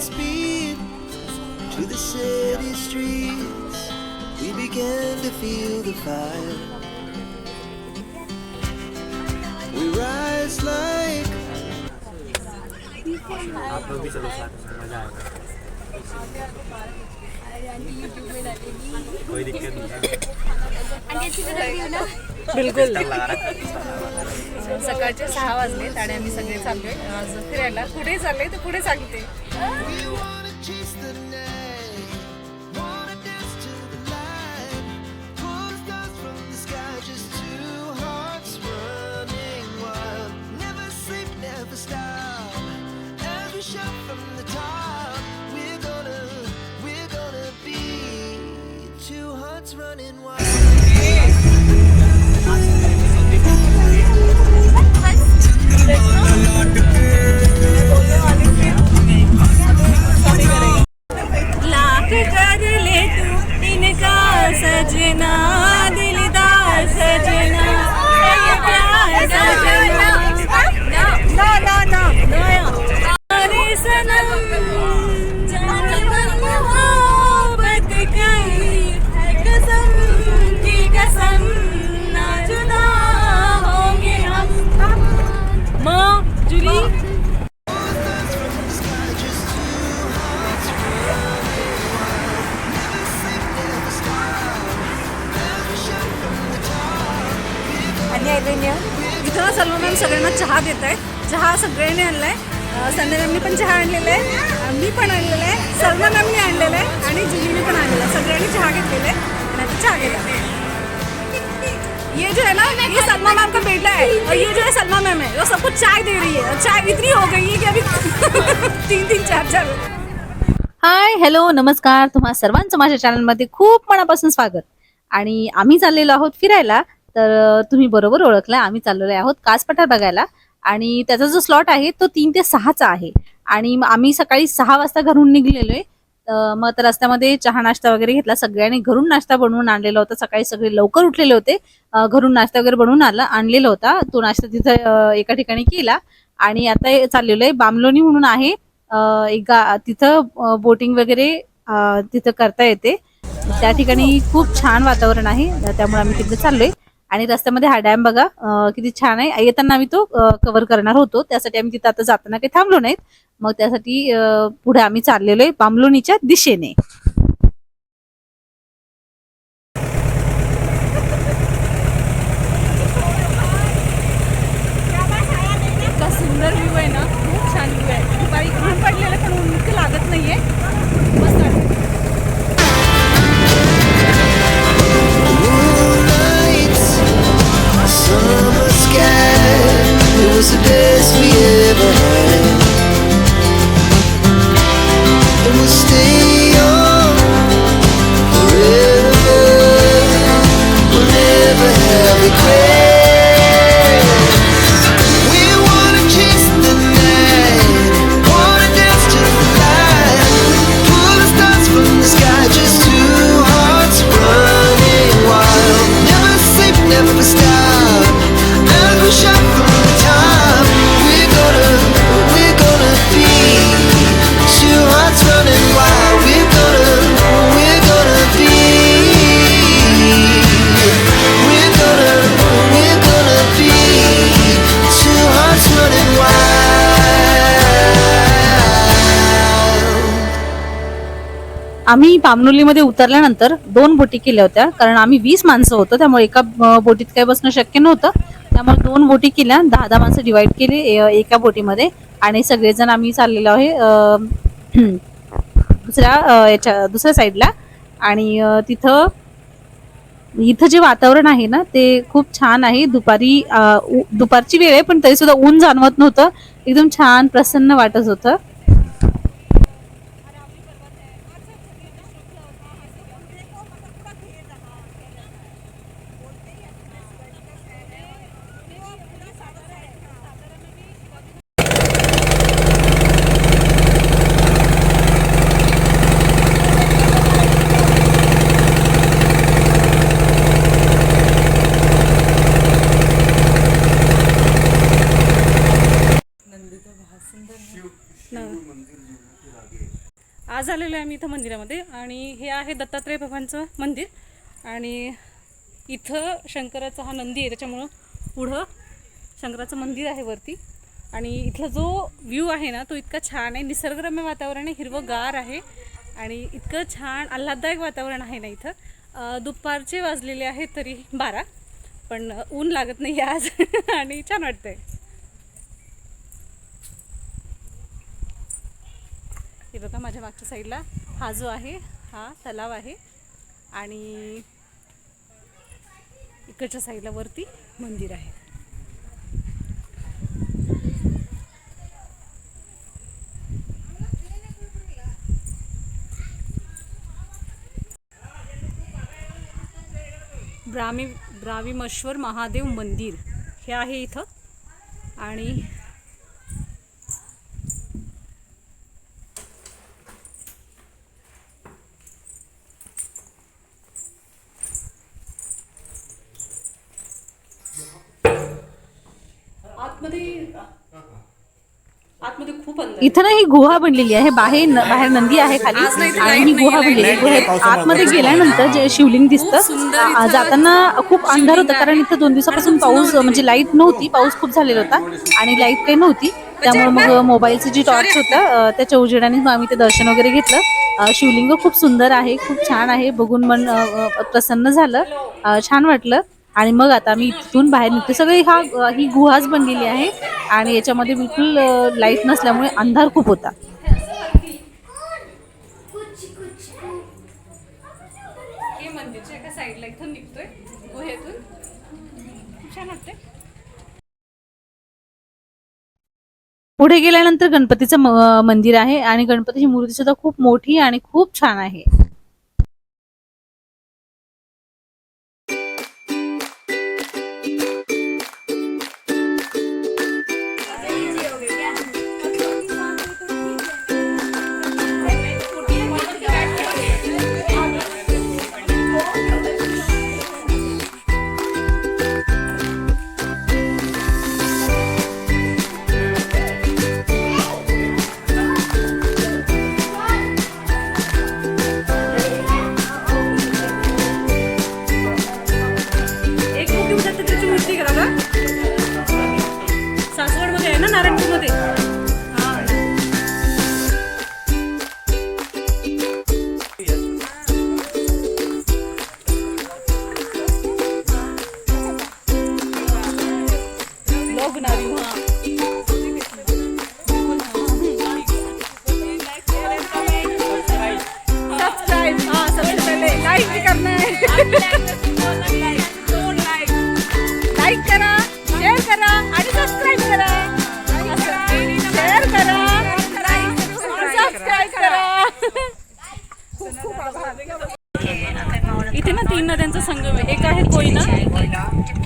speed to the city streets. We began to feel the fire. We rise like आप लोग भी चलो साथ में मजा आएगा कोई दिक्कत नहीं है बिलकुल सकाळचे सहा वाजले आणि आम्ही सगळे चाललोय आज फिरायला कुठे चालले तर पुढे सांगते We won! যে ऐलेन्य इथं सलमा मॅम सगळ्यांना चहा देत आहे चहा सगळ्यांनी आणलाय. अं, संध्या मॅमनी पण चहा आणलेला आहे मी पण आणलेला आहे सलमा मॅमनी आणलेला आहे आणि जुलीने पण आणलेला आहे सगळ्यांनी चहा घेतलेला आहे आणि आता चहा घेतला ये जो है ना ये सलमा मैम का बेटा है और ये जो है सलमा मैम है वो सबको चाय दे रही है. चाय इतनी हो गई है कि अभी तीन तीन चार चार हाय हॅलो नमस्कार. तुम्हा सर्वांचं माझ्या चॅनलमध्ये खूप मनापासून स्वागत. आणि आम्ही चाललेलो आहोत फिरायला. तर तुम्ही बरोबर ओळखला आम्ही चाललेलो आहोत कास पठार बघायला. आणि त्याचा जो स्लॉट आहे तो तीन ते सहाचा आहे. आणि आम्ही सकाळी सहा वाजता घरून निघलेलो आहे मग तर रस्त्यामध्ये चहा नाश्ता वगैरे घेतला. सगळ्यांनी घरून नाश्ता बनवून आणलेला होता. सकाळी सगळे लवकर उठलेले होते. घरून नाश्ता वगैरे बनवून आला आणलेला होता. तो नाश्ता तिथं एका ठिकाणी केला. आणि आता चाललेलो आहे बामलोनी म्हणून आहे. एक गा तिथं बोटिंग वगैरे तिथं करता येते. त्या ठिकाणी खूप छान वातावरण आहे. त्यामुळे आम्ही तिथे चाललोय. आणि रस्त्यामध्ये हा डॅम बघा किती छान आहे. येताना आम्ही तो कव्हर करणार होतो. त्यासाठी आम्ही तिथं आता जाताना काही थांबलो नाहीत. मग त्यासाठी पुढे आम्ही चाललेलो आहे बामलोनीच्या दिशेने. Was the best we ever had. आम्ही पामनोलीमध्ये उतरल्यानंतर दोन बोटी केल्या होत्या कारण आम्ही वीस माणसं होतो त्यामुळे एका बोटीत काही बसणं शक्य नव्हतं. त्यामुळे दोन बोटी केल्या दहा दहा माणसं डिवाईड केली एका बोटीमध्ये. आणि सगळेजण आम्ही चाललेलो आहे दुसऱ्या याच्या दुसऱ्या साईडला. आणि तिथं इथं जे वातावरण आहे ना ते खूप छान आहे. दुपारी दुपारची वेळ आहे पण तरी सुद्धा ऊन जाणवत नव्हतं. एकदम छान प्रसन्न वाटत होतं नंदीचा भाव सुंदर न- आज आलेलो आहे आम्ही इथं मंदिरामध्ये आणि हे आहे दत्तात्रय बाबांचं मंदिर. आणि इथं शंकराचा हा नंदी आहे त्याच्यामुळं पुढं शंकराचं मंदिर आहे वरती. आणि इथला जो व्ह्यू आहे ना तो इतका छान आहे. निसर्गरम्य वातावरण आहे हिरवंगार आहे. आणि इतकं छान आल्हाददायक वातावरण आहे ना इथं. दुपारचे वाजलेले आहेत तरी बारा पण ऊन लागत नाही आज. आणि छान वाटतंय. हे बघा माझ्या मागच्या साईडला हा जो आहे हा तलाव आहे. आणि इकडच्या साईडला वरती मंदिर आहे. ब्रामी ब्राविमश्वर महादेव मंदिर हे आहे इथं. आणि आतमध्ये आतमध्ये खूप अंदर इथं ना ही गुहा बनलेली आहे. बाहेर बाहेर नंदी आहे खाली. आणि ही गुहा बनलेली आहे. आतमध्ये गेल्यानंतर जे शिवलिंग दिसतं जाताना खूप अंधार होता. कारण इथं दोन दिवसापासून पाऊस म्हणजे लाइट नव्हती. पाऊस खूप झालेला होता. आणि लाइट काही नव्हती. त्यामुळे मग मोबाईलची जी टॉर्च होतं त्याच्या उजेडाने मग आम्ही ते दर्शन वगैरे घेतलं. शिवलिंग खूप सुंदर आहे. खूप छान आहे. बघून मन प्रसन्न झालं. छान वाटलं. आणि मग आता आम्ही इथून बाहेर निघतो. सगळी हा ही गुहाच बनलेली आहे आणि याच्यामध्ये बिलकुल लाइट नसल्यामुळे अंधार खूप होता. पुढे गेल्यानंतर गणपतीचं मंदिर आहे आणि गणपतीची मूर्ती सुद्धा खूप मोठी आणि खूप छान आहे.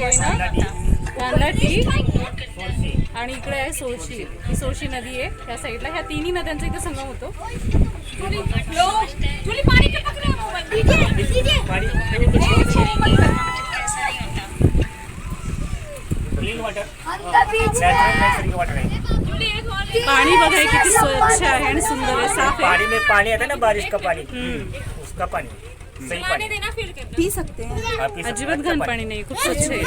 कोयना कांदाटी आणि इकडे आहे सोळशी ही सोळशी नदी आहे त्या साईडला. ह्या तिन्ही नद्यांचा इथे संगम होतो. पाणी बघा हे किती स्वच्छ आहे आणि सुंदर आहे. साफ आहे. में पानी आता ना बारिश का पानी उसका पानी सही पानी पी सकते हैं. आप पी सकते अजिबात घाण पानी। पाणी नाही खूप स्वच्छ आहे.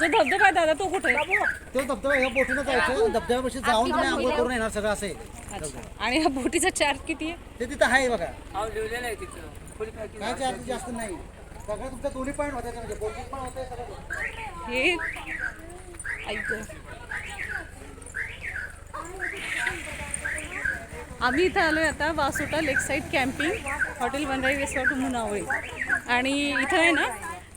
जो धबधबा आहे दादा तो कुठे? आहे? तो धबधबा ह्या बोटीनं जायचं. धबधब्यापाशी जाऊन तुम्ही आंघोळ करून येणार सगळं असे अच्छा. आणि ह्या बोटीचा चार्ज किती आहे? ते तिथं आहे बघा. काय चार्ज जास्त नाही. सगळं तुमचं दोन्ही पॉईंट होते म्हणजे पण होते सगळं. हे. ऐक आम्ही इथं आलो आहे आता Vasota lake side camping hotel Vanrai resort Munavale. आणि इथं आहे ना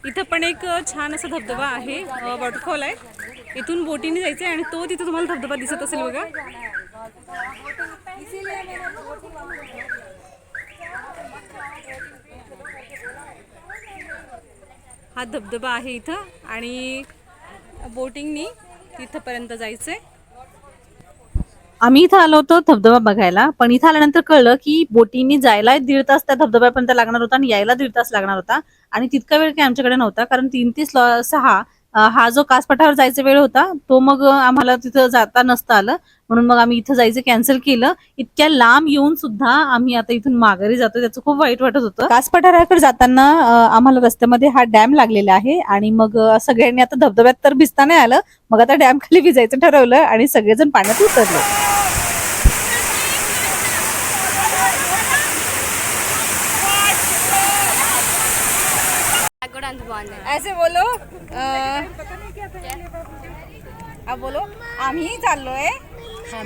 इथं पण एक छान असा धबधबा आहे वॉटरफॉल आहे. इथून बोटीने जायचं आहे आणि तो तिथे तुम्हाला धबधबा दिसत असेल बघा. हा धबधबा आहे इथं आणि बोटिंगनी तिथंपर्यंत जायचं आहे आम्ही इथं आलो होतो धबधबा बघायला पण इथं आल्यानंतर कळलं की बोटीने जायला दीड तास त्या धबधब्यापर्यंत लागणार होता आणि यायला दीड तास लागणार होता. आणि तितका वेळ काही आमच्याकडे नव्हता कारण तीन ते सहा हा जो कासपठावर जायचा वेळ होता तो मग आम्हाला तिथं जाता नसता आलं. म्हणून मग आम्ही इथं जायचं कॅन्सल केलं. इतक्या लांब येऊन सुद्धा आम्ही आता इथून माघारी जातो त्याचं खूप वाईट वाटत होतं. कासपठाराकडे जाताना आम्हाला रस्त्यामध्ये हा डॅम लागलेला आहे आणि मग सगळ्यांनी आता धबधब्यात तर भिजता नाही आलं. मग आता डॅम खाली भिजायचं ठरवलं आणि सगळेजण पाण्यात उतरले. ऐसे बोलो अब बोलो आम्ही चाललोय.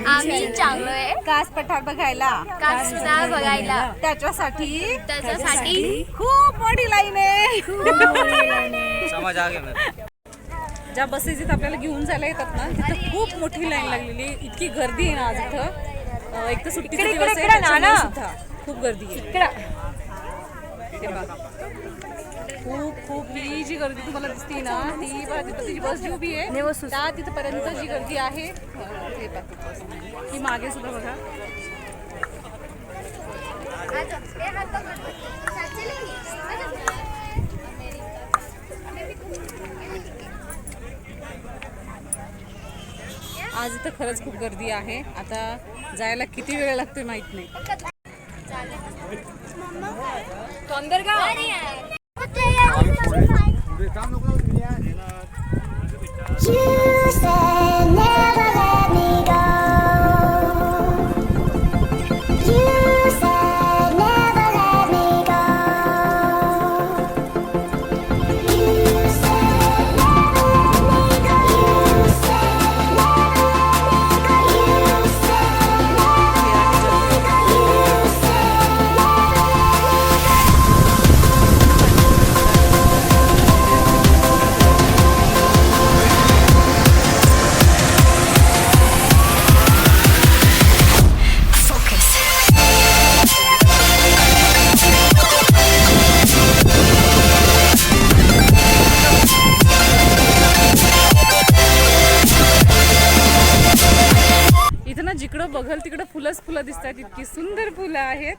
आम्ही चांगलोय कास पठार बघायला. कासना बघायला. त्याच्यासाठी त्याच्यासाठी खूप मोठी लाईन आहे. समज ज्या बसेस इथं आपल्याला घेऊन जायला येतात ना तिथं खूप मोठी लाईन लागलेली इतकी गर्दी आहे ना आज इथं. एक तर सुद्धा खूप गर्दी आहे. खूप खूप ही जी गर्दी तुम्हाला दिसते ना ती तिची बस जी उभी आहे त्या तिथपर्यंत जी गर्दी आहे. ही मागे सुद्धा बघा. आज इथं खरंच खूप गर्दी आहे. आता जायला किती वेळ लागतोय माहीत नाही. जिकडं बघल तिकडं फुलंच फुलं दिसत आहेत इतकी सुंदर फुलं आहेत.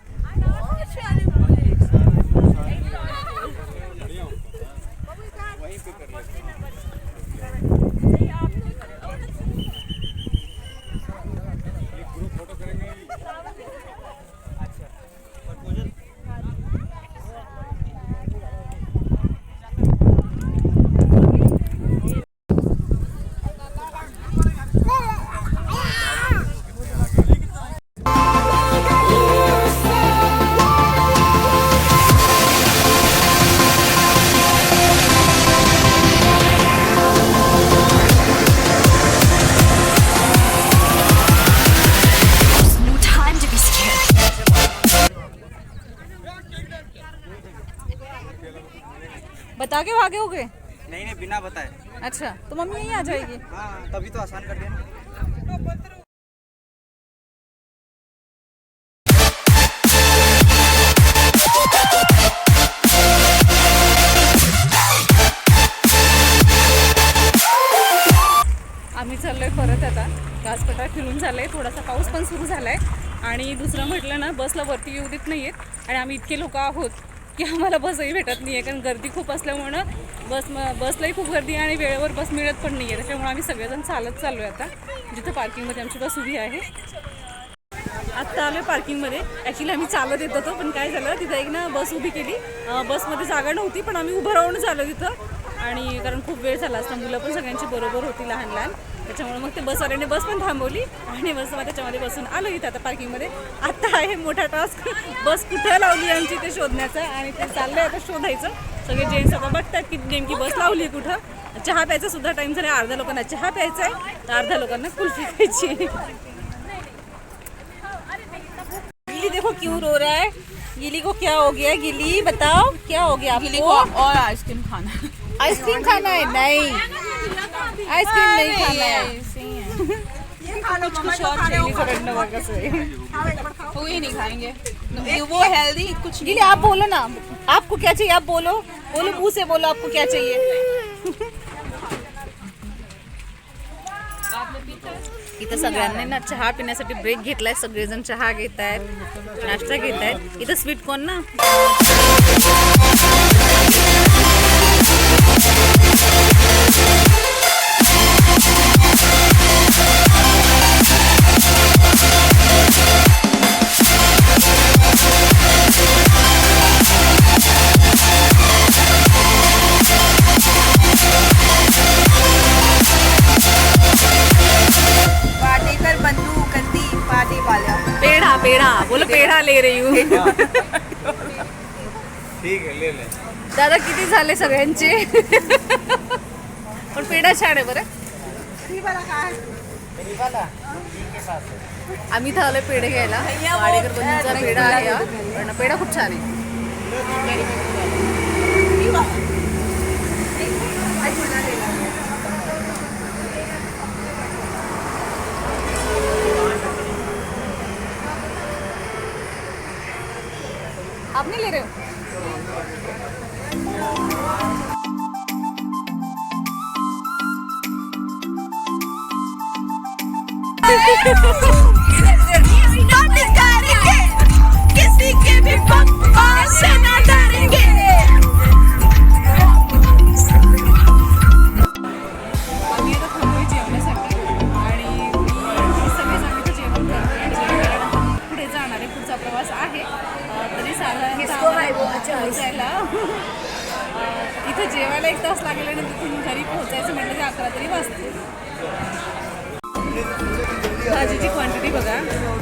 भागे हो गए? नहीं नहीं बिना बताए। अच्छा तो मम्मी यहीं आ जाएगी? हाँ तभी तो आसान कर दिया आम्ही चाललोय परत आता. गासपटार फिरून झालंय. थोडासा पाऊस पण सुरू झालाय. आणि दुसरं म्हटलं ना बसला वरती येऊ देत नाहीयेत. आणि आम्ही इतके लोक आहोत. की आम्हाला बसही भेटत नाहीये कारण गर्दी खूप असल्यामुळं बस म बसलाही खूप गर्दी आहे आणि वेळेवर बस मिळत पण नाहीये. त्याच्यामुळे आम्ही सगळेजण चालत चाललोय आता. जिथं पार्किंगमध्ये आमची बस उभी आहे. आत्ता आलो पार्किंगमध्ये. ॲक्च्युली आम्ही चालत येत होतो पण काय झालं तिथं एक ना बस उभी केली. बसमध्ये जागा नव्हती पण आम्ही उभं राहून झालो तिथं. आणि कारण खूप वेळ झाला असता मुलं पण सगळ्यांची बरोबर होती लहान लहान. त्याच्यामुळे मग ते बसवाल्याने बस पण थांबवली आणि बस त्याच्यामध्ये बसून आलो इथं आता पार्किंगमध्ये. आत्ता आहे मोठा टास्क बस कुठं लावली आमची ते शोधण्याचा आणि ते चाललंय आता शोधायचं. सगळे जेंट्स आता बघतात की नेमकी बस लावली कुठं. चहा प्यायचा सुद्धा टाईम झाला अर्ध्या लोकांना चहा प्यायचा आहे तर अर्ध्या लोकांना कुल्फी प्यायची देखो क्यों रो रहा है? गिली को क्या हो गया? गिली बताओ क्या हो गया गिली को और आइसक्रीम खाना आइसक्रीम खाना है? नहीं। आइसक्रीम नहीं खाना है। कुछ कुछ और चाहिए करना होगा कसं वो ही नहीं खाएँगे। वो हेल्दी कुछ गिली आप बोलो ना। आपको क्या चाहिए? आप बोलो। बोलो मुँह से बोलो आपको क्या चाहिए? इथं सगळ्यांनी ना चहा पिण्यासाठी ब्रेक घेतलाय सगळेजण चहा घेत आहेत नाश्ता घेत आहेत इथं स्वीट कोण ना? पेढा ले रही हूँ. ठीक आहे ले ले. दादा किती झाले सगळ्यांचे? पण पेढा छान आहे बरं. आम्ही आलोय पेढे घ्यायला. वाडेकर बंधूंचा पेढा आहे हा. पण पेढा खूप छान आहे.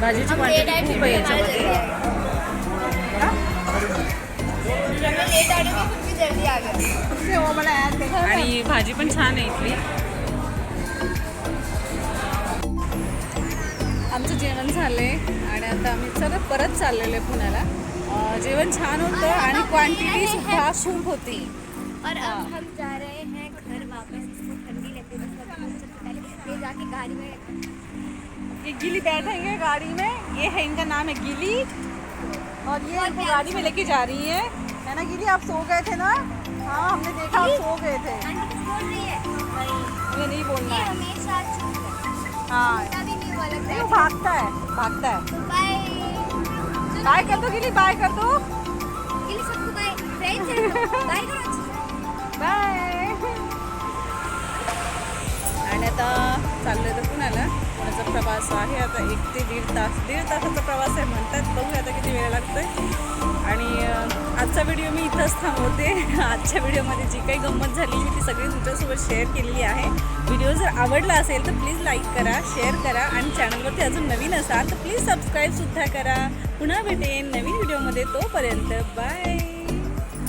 भाजीची क्वांटिटी खूप आहे याच्यामध्ये. आणि भाजी पण छान आहे इथली. आमचं जेवण झालंय आणि आता आम्ही चला परत चाललेलो आहे पुण्याला जेवण छान होतं आणि क्वांटिटी सुद्धा खूप होती. और अब हम जा रहे हैं घर वापस. इसको ठंडी लगती है जाके गाड़ी में ये गिली बैठेंगे गाड़ी में। ये है इनका नाम है गिली। और ये इनको गाड़ी में लेके जा रही है। है ना गिली आप सो गए थे ना? हाँ हमने देखा आप सो गए थे। है? ये नहीं बोलना है। है। भागता है भागता है। बाय बाय कर दो गिली बाय कर दो। गिली सबको बाय फ्रेंड्स बाय करो से। बाय आणि आता चाललोय तर पुण्याला माझा प्रवास आहे. आता एक ते दीड तास दीड तासाचा प्रवास आहे म्हणतात. बघूया आता किती वेळ लागतो आहे आणि आजचा व्हिडिओ मी इथंच थांबवते. आजच्या व्हिडिओमध्ये जी काही गंमत झाली मी ती सगळी तुमच्यासोबत शेअर केलेली आहे. व्हिडिओ जर आवडला असेल तर प्लीज लाईक करा शेअर करा आणि चॅनलवरती अजून नवीन असाल तर प्लीज सबस्क्राईबसुद्धा करा. पुन्हा भेटेन नवीन व्हिडिओमध्ये तोपर्यंत. बाय